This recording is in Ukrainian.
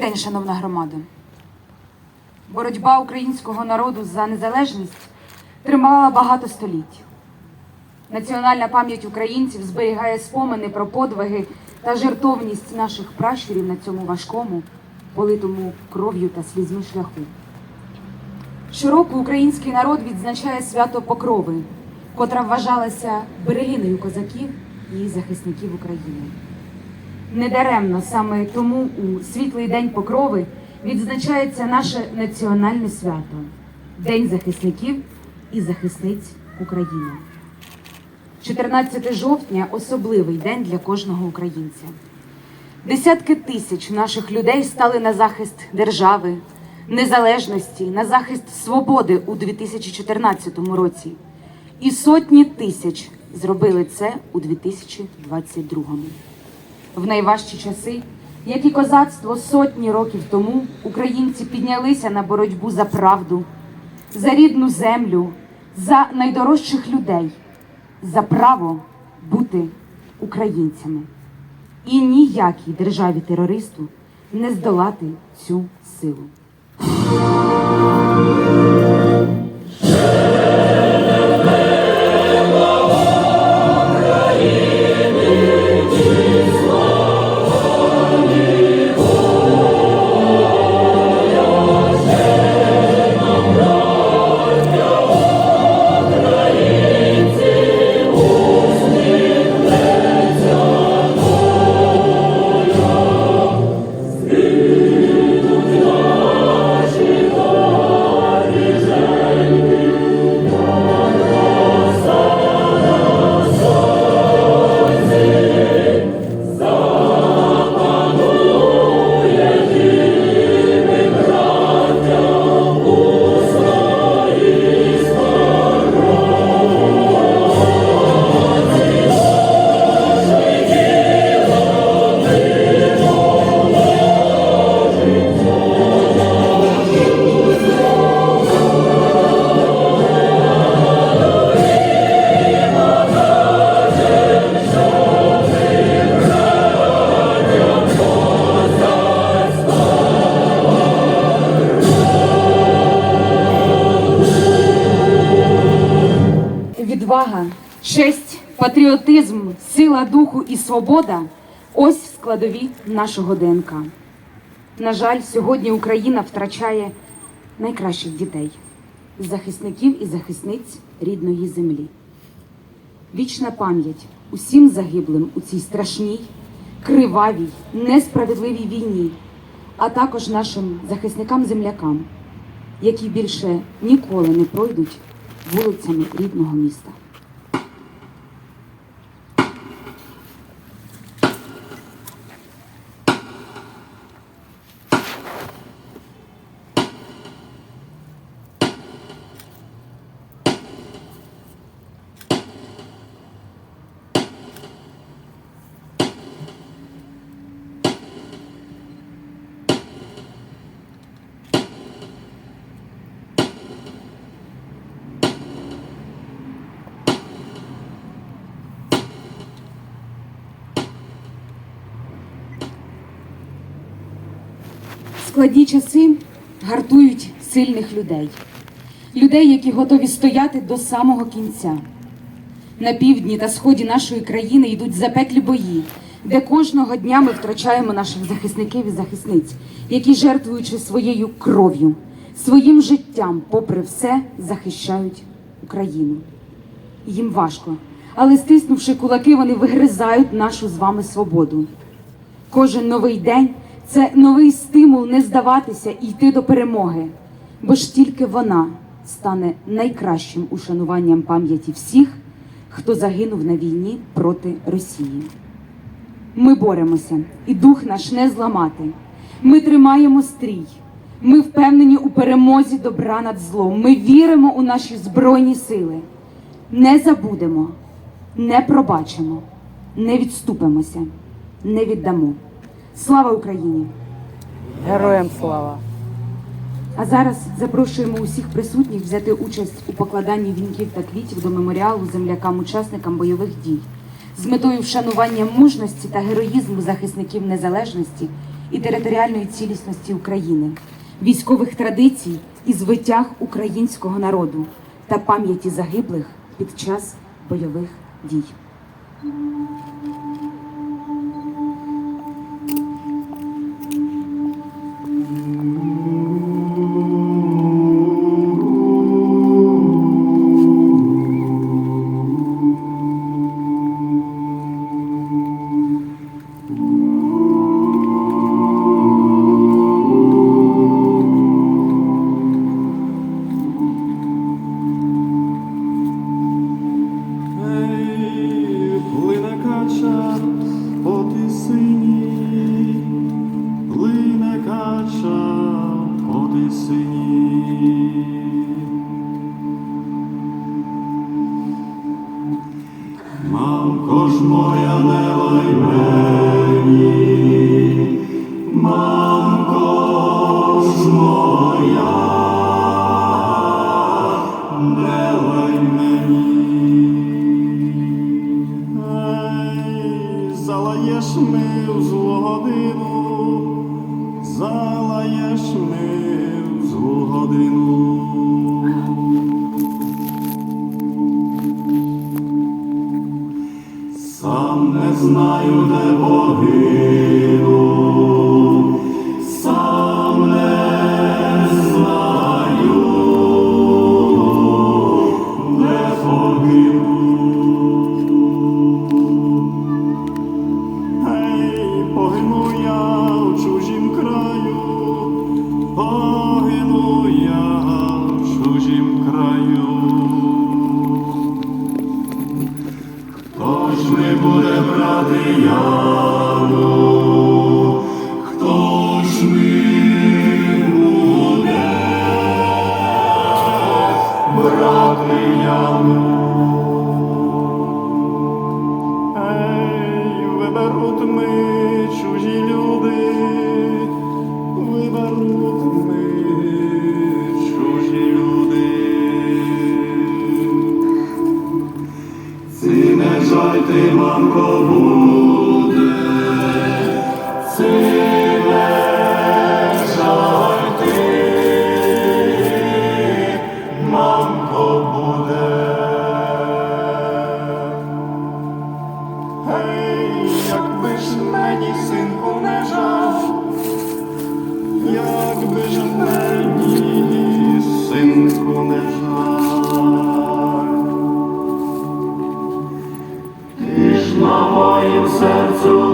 день, шановна громада. Боротьба українського народу за незалежність тривала багато століть. Національна пам'ять українців зберігає спомини про подвиги та жертовність наших пращурів на цьому важкому, политому кров'ю та слізьми шляху. Щороку український народ відзначає свято Покрови, котра вважалася берегиною козаків і захисників України. Недаремно саме тому у світлий день Покрови відзначається наше національне свято День захисників і захисниць України. 14 жовтня особливий день для кожного українця. Десятки тисяч наших людей стали на захист держави, незалежності, на захист свободи у 2014 році. І сотні тисяч зробили це у 2022. В найважчі часи, як і козацтво сотні років тому, українці піднялися на боротьбу за правду, за рідну землю, за найдорожчих людей, за право бути українцями. І ніякій державі терористу не здолати цю силу. Честь, патріотизм, сила духу і свобода ось складові нашого ДНК. На жаль, сьогодні Україна втрачає найкращих дітей, захисників і захисниць рідної землі. Вічна пам'ять усім загиблим у цій страшній, кривавій, несправедливій війні, а також нашим захисникам-землякам, які більше ніколи не пройдуть вулицями рідного міста. Складні часи гартують сильних людей, людей, які готові стояти до самого кінця. На півдні та сході нашої країни йдуть запеклі бої, де кожного дня ми втрачаємо наших захисників і захисниць, які, жертвуючи своєю кров'ю, своїм життям, попри все, захищають Україну. Їм важко, але стиснувши кулаки, вони вигризають нашу з вами свободу. Кожен новий день це новий стимул не здаватися і йти до перемоги, бо ж тільки вона стане найкращим ушануванням пам'яті всіх, хто загинув на війні проти Росії. Ми боремося, і дух наш не зламати. Ми тримаємо стрій. Ми впевнені у перемозі добра над злом. Ми віримо у наші збройні сили. Не забудемо, не пробачимо, не відступимося, не віддамо. Слава Україні! Героям слава! А зараз запрошуємо усіх присутніх взяти участь у покладанні вінків та квітів до меморіалу землякам-учасникам бойових дій з метою вшанування мужності та героїзму захисників незалежності і територіальної цілісності України, військових традицій і звитяг українського народу та пам'яті загиблих під час бойових дій. Ей, виберуть чужі люди, виберуть чужі люди, ці не жаль ти, мамко, серцю.